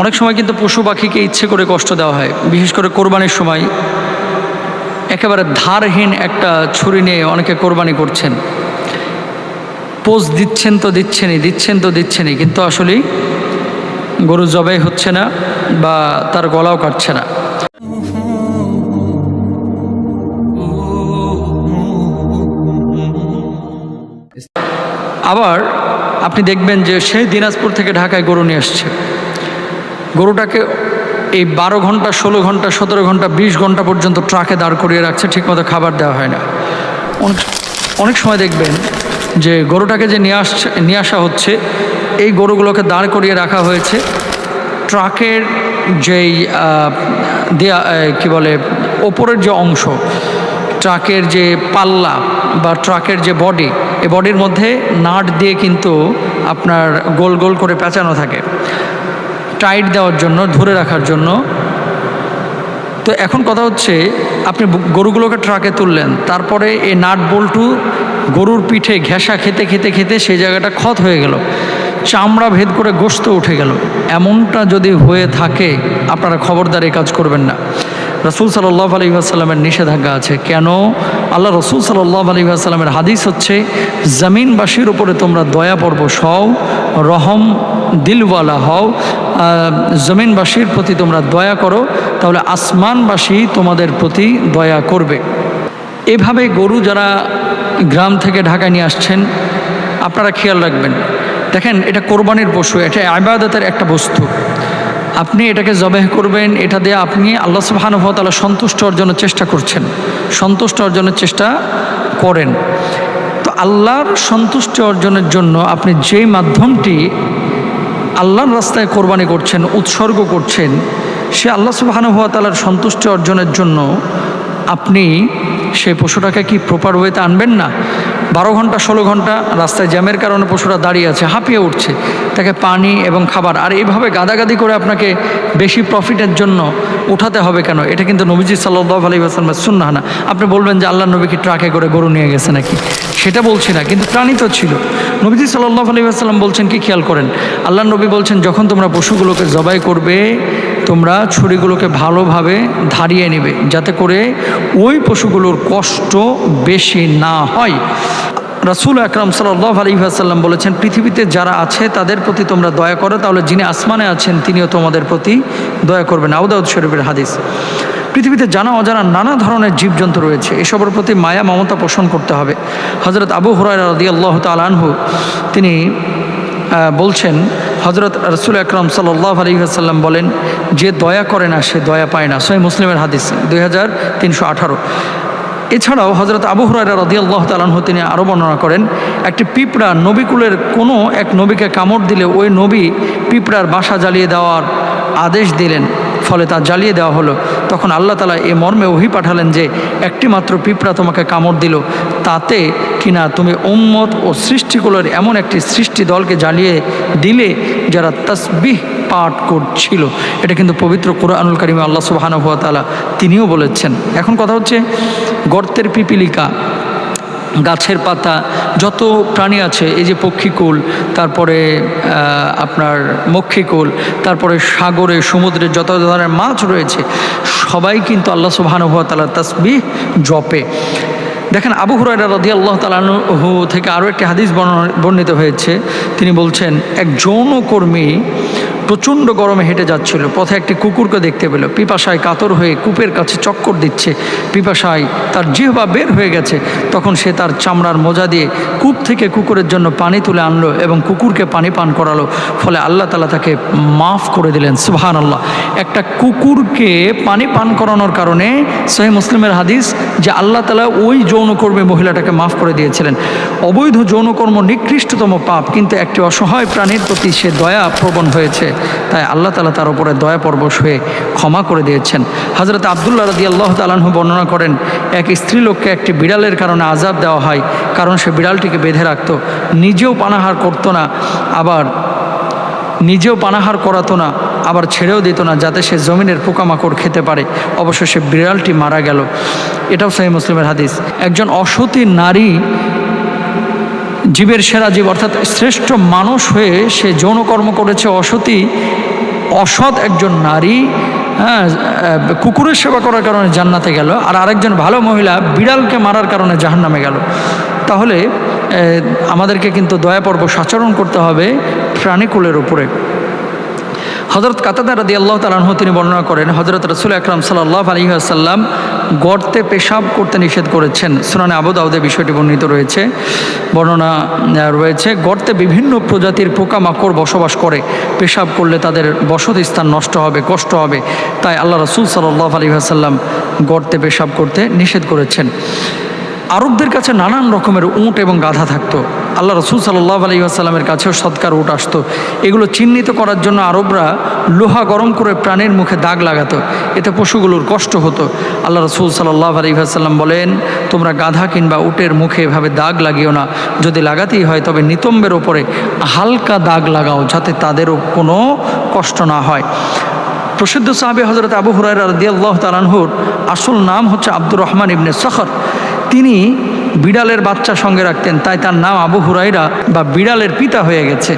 অনেক সময় কিন্তু পশু পাখিকে ইচ্ছে করে কষ্ট দেওয়া হয়, বিশেষ করে কোরবানির সময়। একেবারে ধারহীন একটা ছুরি নিয়ে অনেকে কোরবানি করছেন। পোজ দিচ্ছেন তো দিচ্ছেনই, দিচ্ছেন তো দিচ্ছেনই, কিন্তু আসলেই গরু জবাই হচ্ছে না বা তার গলাও কাটছে না। আবার আপনি দেখবেন যে সেই দিনাজপুর থেকে ঢাকায় গরু নিয়ে আসছে। গরুটাকে এই বারো ঘণ্টা, ষোলো ঘণ্টা, সতেরো ঘণ্টা, বিশ ঘণ্টা পর্যন্ত ট্রাকে দাঁড় করিয়ে রাখছে, ঠিকমতো খাবার দেওয়া হয় না। অনেক অনেক সময় দেখবেন যে গরুটাকে যে নিয়ে আসছে, নিয়ে আসা হচ্ছে, এই গরুগুলোকে দাঁড় করিয়ে রাখা হয়েছে। ট্রাকের যেই দেয়া কি বলে, ওপরের যে অংশ, ট্রাকের যে পাল্লা বা ট্রাকের যে বডি, এ বডির মধ্যে নাট দিয়ে কিন্তু আপনার গোল গোল করে পেঁচানো থাকে। টাইট দেওয়ার জন্য, ধরে রাখার জন্য। তো এখন কথা হচ্ছে, আপনি গরুগুলোকে ট্রাকে তুললেন, তারপরে এই নাট বল্টু গরুর পিঠে ঘেঁষা খেতে খেতে খেতে সেই জায়গাটা ক্ষত হয়ে গেল। চামড়া ভেদ করে গোস্ত উঠে গেল। এমনটা যদি হয়ে থাকে, আপনারা খবরদার কাজ করবেন না। রসুল সাল্লাহ আলী আসাল্লামের নিষেধাজ্ঞা আছে। কেন? আল্লাহ রসুল সাল্লাহ আলী আসাল্লামের হাদিস হচ্ছে, জমিনবাসীর উপরে তোমরা দয়া পর্ব সও, রহম দিলওয়ালা হও জমিনবাসীর প্রতি তোমরা দয়া করো, তাহলে আসমানবাসী তোমাদের প্রতি দয়া করবে। এভাবে গরু যারা গ্রাম থেকে ঢাকায় নিয়ে আসছেন, আপনারা খেয়াল রাখবেন। দেখেন, এটা কোরবানির পশু, এটা আবাদতের একটা বস্তু। আপনি এটাকে জবেহ করবেন, এটা দিয়ে আপনি আল্লাহ সুবাহানুভতালা সন্তুষ্ট অর্জনের চেষ্টা করছেন। সন্তুষ্ট অর্জনের চেষ্টা করেন। তো আল্লাহর সন্তুষ্টি অর্জনের জন্য আপনি যেই মাধ্যমটি আল্লাহর রাস্তায় কোরবানি করছেন, উৎসর্গ করছেন, সে আল্লাহ সুবাহানুভাতালার সন্তুষ্টি অর্জনের জন্য আপনি সেই পশুটাকে কি প্রপার ওয়েতে আনবেন না? বারো ঘণ্টা, ষোলো ঘণ্টা রাস্তায় জ্যামের কারণে পশুরা দাঁড়িয়ে আছে, হাঁপিয়ে উঠছে। তাকে পানি এবং খাবার, আর এইভাবে গাদাগাদি করে আপনাকে বেশি প্রফিটের জন্য উঠাতে হবে কেন? এটা কিন্তু নবীজি সাল্লাহ আলী আসলামের সুন্না না। আপনি বলবেন যে আল্লাহ নবী কি ট্রাকে করে গরু নিয়ে গেছে নাকি? সেটা বলছি না, কিন্তু প্রাণী তো ছিল। নবীজি সাল্লাহ আলী আসসালাম বলছেন কি খেয়াল করেন? আল্লাহ নবী বলছেন, যখন তোমরা পশুগুলোকে জবাই করবে তোমরা ছুরিগুলোকে ভালোভাবে ধারিয়ে নেবে, যাতে করে ওই পশুগুলোর কষ্ট বেশি না হয়। রাসুল আকরাম সাল্লাহ আলী আসাল্লাম বলেছেন, পৃথিবীতে যারা আছে, তাদের প্রতি তোমরা দয়া করো, তাহলে যিনি আসমানে আছেন, তিনিও তোমাদের প্রতি দয়া করবেন। আউদাউদ শরীফের হাদিস। পৃথিবীতে জানা অজানা নানা ধরনের জীবজন্তু রয়েছে, এসবের প্রতি মায়া, মমতা পোষণ করতে হবে। হজরত আবু হরাই রদি আল্লাহ তালানহু তিনি বলছেন হজরত রসুল আকরম সাল্লাহ আলী আসাল্লাম বলেন, যে দয়া করে না, সে দয়া পায় না। সোহে মুসলিমের হাদিস, দুই হাজার তিনশো আঠারো। এছাড়াও হজরত আবু হরাইরা রদি আল্লাহ তালাহ তিনি আরও বর্ণনা করেন, একটি পিঁপড়া নবীকুলের কোনো এক নবীকে কামড় দিলে ওই নবী পিঁপড়ার বাসা জ্বালিয়ে দেওয়ার আদেশ দিলেন। ফলে তা জ্বালিয়ে দেওয়া হলো। তখন আল্লাহ তালা এ মর্মে ওহি পাঠালেন যে, একটি মাত্র পিঁপড়া তোমাকে কামড় দিল। তাতে কিনা তুমি উম্মত ও সৃষ্টিগুলোর এমন একটি সৃষ্টি দলকে জ্বালিয়ে দিলে যারা তসবিহ পাঠ করছিল। এটা কিন্তু পবিত্র কোরআনুল কারিমে আল্লাহ সুবাহানুয়া তালা তিনিও বলেছেন। এখন কথা হচ্ছে গর্তের পিপিলিকা। গাছের পাতা, যত প্রাণী আছে, এই যে পক্ষীকুল, তারপরে আপনার মক্ষীকুল, তারপরে সাগরে, সমুদ্রে যত ধরনের মাছ রয়েছে, সবাই কিন্তু আল্লাহ সুবাহানুয়া তালা তসবিহ জপে। দেখেন, আবু হুরাইরা রদি আল্লাহ তালাহু থেকে আরও একটি হাদিস বর্ণিত হয়েছে। তিনি বলছেন এক যৌনকর্মী প্রচণ্ড গরমে হেঁটে যাচ্ছিল। পথে একটি কুকুরকে দেখতে পেল। পিপাসায় কাতর হয়ে কূপের কাছে চক্কর দিচ্ছে। পিপাসায় তার জিহবা বের হয়ে গেছে। তখন সে তার চামড়ার মোজা দিয়ে কূপ থেকে কুকুরের জন্য পানি তুলে আনলো এবং কুকুরকে পানি পান করালো। ফলে আল্লাহ তালা তাকে মাফ করে দিলেন। সুবহান আল্লাহ একটা কুকুরকে পানি পান করানোর কারণে সহি মুসলিমের হাদিস যে আল্লাহ তালা ওই যৌনকর্মী মহিলাটাকে মাফ করে দিয়েছিলেন। অবৈধ যৌনকর্ম নিকৃষ্টতম পাপ, কিন্তু একটি অসহায় প্রাণীর প্রতি সে দয়া প্রবণ হয়েছে। তাই আল্লাহ তালা তার উপরে দয়া পরবশ হয়ে ক্ষমা করে দিয়েছেন। হজরত আবদুল্লাহ রদি আল্লাহ তালাহু বর্ণনা করেন, এক স্ত্রীলোককে একটি বিড়ালের কারণে আজাব দেওয়া হয়, কারণ সে বিড়ালটিকে বেঁধে রাখত, নিজেও পানাহার করতো না, আবার নিজেও পানাহার করাতো না, আবার ছেড়েও দিত না, যাতে সে জমিনের পোকামাকড় খেতে পারে। অবশ্য সে বিড়ালটি মারা গেল। এটাও সহি মুসলিমের হাদিস। একজন অসতী নারী জীবের সেরা জীব, অর্থাৎ শ্রেষ্ঠ মানুষ হয়ে সে যৌনকর্ম করেছে, অসতী, অসৎ একজন নারী হ্যাঁ কুকুরের সেবা করার কারণে জান্নাতে গেল, আর আরেকজন ভালো মহিলা বিড়ালকে মারার কারণে জাহান্নামে গেল। তাহলে আমাদেরকে কিন্তু দয়াপর্ব সাচরণ করতে হবে প্রাণীকুলের উপরে। হজরত কাতাদা রাদি আল্লাহ তালাহ তিনি বর্ণনা করেন হজরত রসুল আকরাম সাল্লাহ আলী আসাল্লাম গর্তে পেশাব করতে নিষেধ করেছেন। সুনানে আবু দাউদে বিষয়টি বর্ণিত রয়েছে। বর্ণনা রয়েছে, গর্তে বিভিন্ন প্রজাতির পোকামাকড় বসবাস করে। পেশাব করলে তাদের বসতি স্থান নষ্ট হবে, কষ্ট হবে। তাই আল্লাহ রসুল সাল্লাহ আলী আসাল্লাম গর্তে পেশাব করতে নিষেধ করেছেন। আরবদের কাছে নানান রকমের উঁট এবং গাধা থাকতো। আল্লাহ রসুল সাল্লাহ আলী আসাল্লামের কাছেও সৎকার উঠ আসতো। এগুলো চিহ্নিত করার জন্য আরবরা লোহা গরম করে প্রাণের মুখে দাগ লাগাতো। এতে পশুগুলোর কষ্ট হতো। আল্লাহ রসুল সাল্লাহ আলী আসাল্লাম বলেন, তোমরা গাধা কিংবা উটের মুখে এভাবে দাগ লাগিও না। যদি লাগাতেই হয়, তবে নিতম্বের ওপরে হালকা দাগ লাগাও যাতে তাদেরও কোনো কষ্ট না হয়। প্রসিদ্ধ সাহাবি হজরত আবু হুরাই রাদিয়াল্লাহ তালানহুর আসল নাম হচ্ছে আব্দুর রহমান ইবনে সখর। তিনি বিড়ালের বাচ্চা সঙ্গে রাখতেন, তাই তার নাম আবু হুরাইরা বা বিড়ালের পিতা হয়ে গেছে।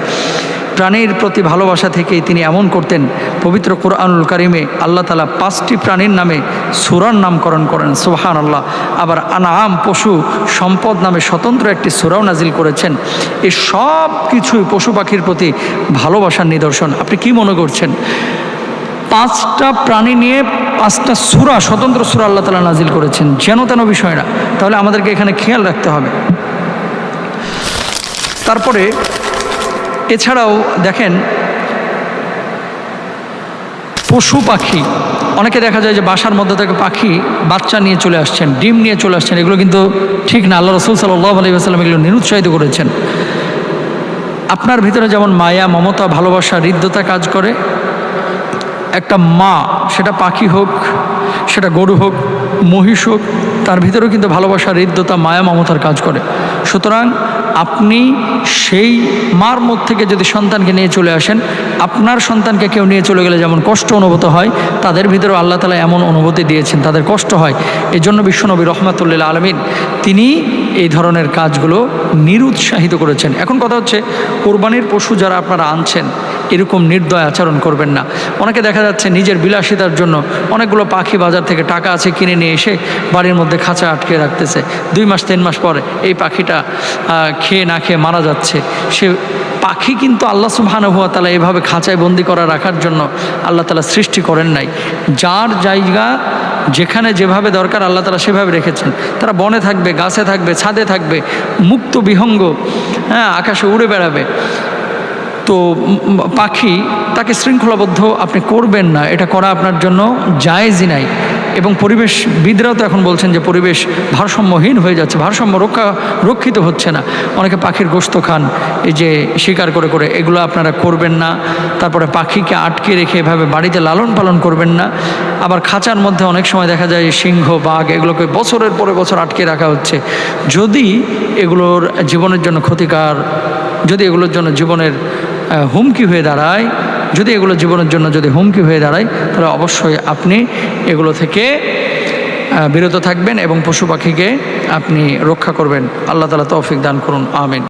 প্রাণীর প্রতি ভালোবাসা থেকেই তিনি এমন করতেন, পবিত্র কোরআনুল কারিমে আল্লাহ তালা পাঁচটি প্রাণীর নামে সুরার নামকরণ করেন সুহান আল্লাহ আবার আনাম পশু সম্পদ নামে স্বতন্ত্র একটি সুরাও নাজিল করেছেন। এই সব কিছুই পশু পাখির প্রতি ভালোবাসার নিদর্শন। আপনি কি মনে করছেন? পাঁচটা প্রাণী নিয়ে পাঁচটা সুরা, স্বতন্ত্র সুরা আল্লাহ তালা নাজিল করেছেন। যেন তেন বিষয় না তাহলে আমাদেরকে এখানে খেয়াল রাখতে হবে। তারপরে, এছাড়াও দেখেন, পশু পাখি। অনেকে দেখা যায় যে বাসার মধ্যে থেকে পাখি, বাচ্চা নিয়ে চলে আসছেন, ডিম নিয়ে চলে আসছেন, এগুলো কিন্তু ঠিক না। আল্লাহ রসুল সাল্লাহ আলী আসাল্লাম এগুলো নিরুৎসাহিত করেছেন। আপনার ভিতরে যেমন মায়া, মমতা, ভালোবাসা, হৃদ্যতা কাজ করে একটা মা, সেটা পাখি হোক, সেটা গরু হোক, মহিষ হোক, তার ভিতরেও কিন্তু ভালোবাসা, হৃদ্যতা, মায়া, মমতার কাজ করে। সুতরাং আপনি সেই মার মুখ থেকে যদি সন্তানকে নিয়ে চলে আসেন, আপনার সন্তানকে কেউ নিয়ে চলে গেলে যেমন কষ্ট অনুভূত হয়, তাদের ভিতরেও আল্লাহ তালা এমন অনুভূতি দিয়েছেন, তাদের কষ্ট হয়। এই জন্য বিশ্বনবী রহমাতুল্লাহ আলমিন, তিনি এই ধরনের কাজগুলো নিরুৎসাহিত করেছেন। এখন কথা হচ্ছে, কোরবানির পশু যারা আপনারা আনছেন এরকম নির্দয় আচরণ করবেন না। অনেকে দেখা যাচ্ছে নিজের বিলাসিতার জন্য অনেকগুলো পাখি বাজার থেকে টাকা আছে কিনে নিয়ে এসে বাড়ির মধ্যে খাঁচা আটকে রাখতেছে। দুই মাস, তিন মাস পরে এই পাখিটা খেয়ে না খেয়ে মারা যাচ্ছে। সে পাখি কিন্তু আল্লাহ সুবহানাহু ওয়া তাআলা এভাবে খাঁচায় বন্দি করা রাখার জন্য আল্লাহ তালা সৃষ্টি করেন নাই। যার জায়গা যেখানে যেভাবে দরকার আল্লাহ তালা সেভাবে রেখেছেন। তারা বনে থাকবে, গাছে থাকবে, ছাদে থাকবে, মুক্ত বিহঙ্গ হ্যাঁ আকাশে উড়ে বেড়াবে। তো পাখি তাকে শৃঙ্খলাবদ্ধ আপনি করবেন না, এটা করা আপনার জন্য জায়েজই নাই। এবং পরিবেশবিদরাও তো এখন বলছেন যে পরিবেশ ভারসাম্যহীন হয়ে যাচ্ছে, ভারসাম্য রক্ষা, রক্ষিত হচ্ছে না। অনেকে পাখির গোস্ত খান, এই যে শিকার করে করে, এগুলো আপনারা করবেন না। তারপরে পাখিকে আটকে রেখে এভাবে বাড়িতে লালন পালন করবেন না। আবার খাঁচার মধ্যে অনেক সময় দেখা যায় সিংহ, বাঘ, এগুলোকে বছরের পরে বছর আটকে রাখা হচ্ছে। যদি এগুলোর জীবনের জন্য ক্ষতিকার, যদি এগুলোর জন্য জীবনের হুমকি হয়ে দাঁড়ায়। যদি এগুলো জীবনের জন্য যদি হুমকি হয়ে দাঁড়ায়, তাহলে অবশ্যই আপনি এগুলো থেকে বিরত থাকবেন এবং পশু পাখিকে আপনি রক্ষা করবেন। আল্লাহ তালা তৌফিক দান করুন। আমিন।